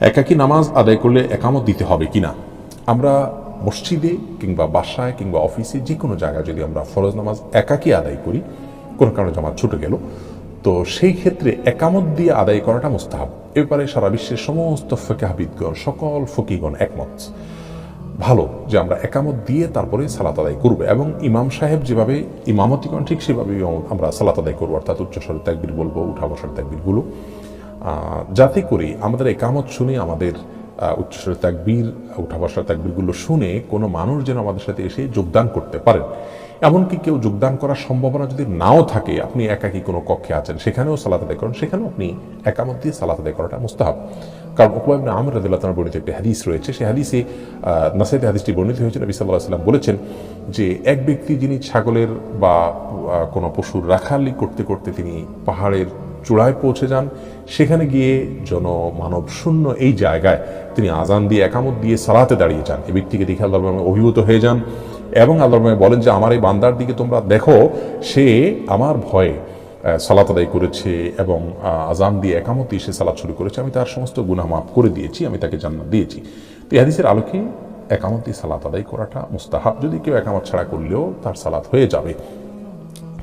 একাকি নামাজ আদায় করলে একামত দিতে হবে কিনা? আমরা মসজিদে কিংবা বাসায় কিংবা অফিসে যে কোনো জায়গায় যদি আমরা ফরজ নামাজ একাকি আদায় করি, কোনো কারণে জামাত ছুটে গেল, তো সেই ক্ষেত্রে একামত দিয়ে আদায় করাটা মুস্তাহাব। এ ব্যাপারে সারা বিশ্বের সমস্ত ফেকাহাবিদগণ, সকল ফকিগণ একমত। ভালো যে আমরা একামত দিয়ে তারপরে সালাত আদায় করব এবং ইমাম সাহেব যেভাবে ইমামতি করেন ঠিক সেভাবে আমরা সালাত আদায় করব, অর্থাৎ উচ্চস্বরের ত্যাগবির বলব উঠা বসার ত্যাগবিরগুলো যাতে করে আমাদের একামত শুনে আমাদের আহ, উচ্চস্বরের ত্যাগবীর উঠা বসার ত্যাগবীরগুলো শুনে কোনো মানুষ যেন আমাদের সাথে এসে যোগদান করতে পারেন। এমনকি কেউ যোগদান করার সম্ভাবনা যদি নাও থাকে আপনি একাকি কোনো কক্ষে আছেন সেখানেও সালাত আদায় করেন সেখানেও আপনি একামত দিয়ে সালাত আদায় করাটা মুস্তাহাব। কারণ উকবাইবনে আমর রাদিল্লাহ তার বর্ণিত একটি হাদিস রয়েছে সেই হাদিসে নাসাইতে হাদিসটি বর্ণিত হয়েছে নবী সাল্লাহ সাল্লাম বলেছেন যে এক ব্যক্তি যিনি ছাগলের বা কোনো পশুর রাখালি করতে করতে তিনি পাহাড়ের চূড়ায় পৌঁছে যান। সেখানে গিয়ে জন মানব শূন্য এই জায়গায় তিনি আজান দিয়ে একামত দিয়ে সালাতে দাঁড়িয়ে যান। এই ব্যক্তিকে দেখে আল্লাহ অভিভূত হয়ে যান এবং আল্লাহ বলেন যে, আমার এই বান্দার দিকে তোমরা দেখো, সে আমার ভয়ে সালাত আদায় করেছে এবং আজান দিয়ে একামতি সে সালাত শুরু করেছে। আমি তার সমস্ত গুনাহ মাফ করে দিয়েছি, আমি তাকে জান্নাত দিয়েছি। তো এই হাদিসের আলোকে একামতি সালাত আদায় করাটা মুস্তাহাব। যদি কেউ একামত ছাড়া করলেও তার সালাত হয়ে যাবে।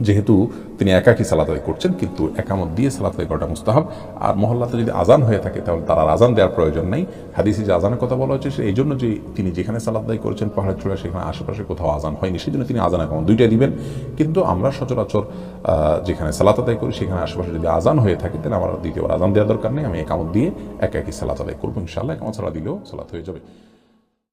যেহেতু তিনি একাকি সালাত আদায় করছেন, কিন্তু একামত দিয়ে সালাত আদায় করাটা মুস্তাহাব। আর মহল্লাতে যদি আজান হয়ে থাকে, তাহলে তার আর আজান দেওয়ার প্রয়োজন নেই। হাদিসে যে আজানের কথা বলা হচ্ছে এই জন্য যে তিনি যেখানে সালাত আদায় করেছেন, পাহাড়ের চূড়া সেখানে আশেপাশে কোথাও আজান হয়নি। সেই জন্য তিনি আজান একামত দুইটাই দিবেন। কিন্তু আমরা সচরাচর যেখানে সালাত আদায় করি, সেখানে আশেপাশে যদি আজান হয়ে থাকে, তাহলে আমার দ্বিতীয়বার আজান দেওয়ার দরকার নেই। আমি একামত দিয়ে একা একই সালাত আদায় করব ইনশাল্লাহ একামত সালা দিলেও সালাত হয়ে যাবে।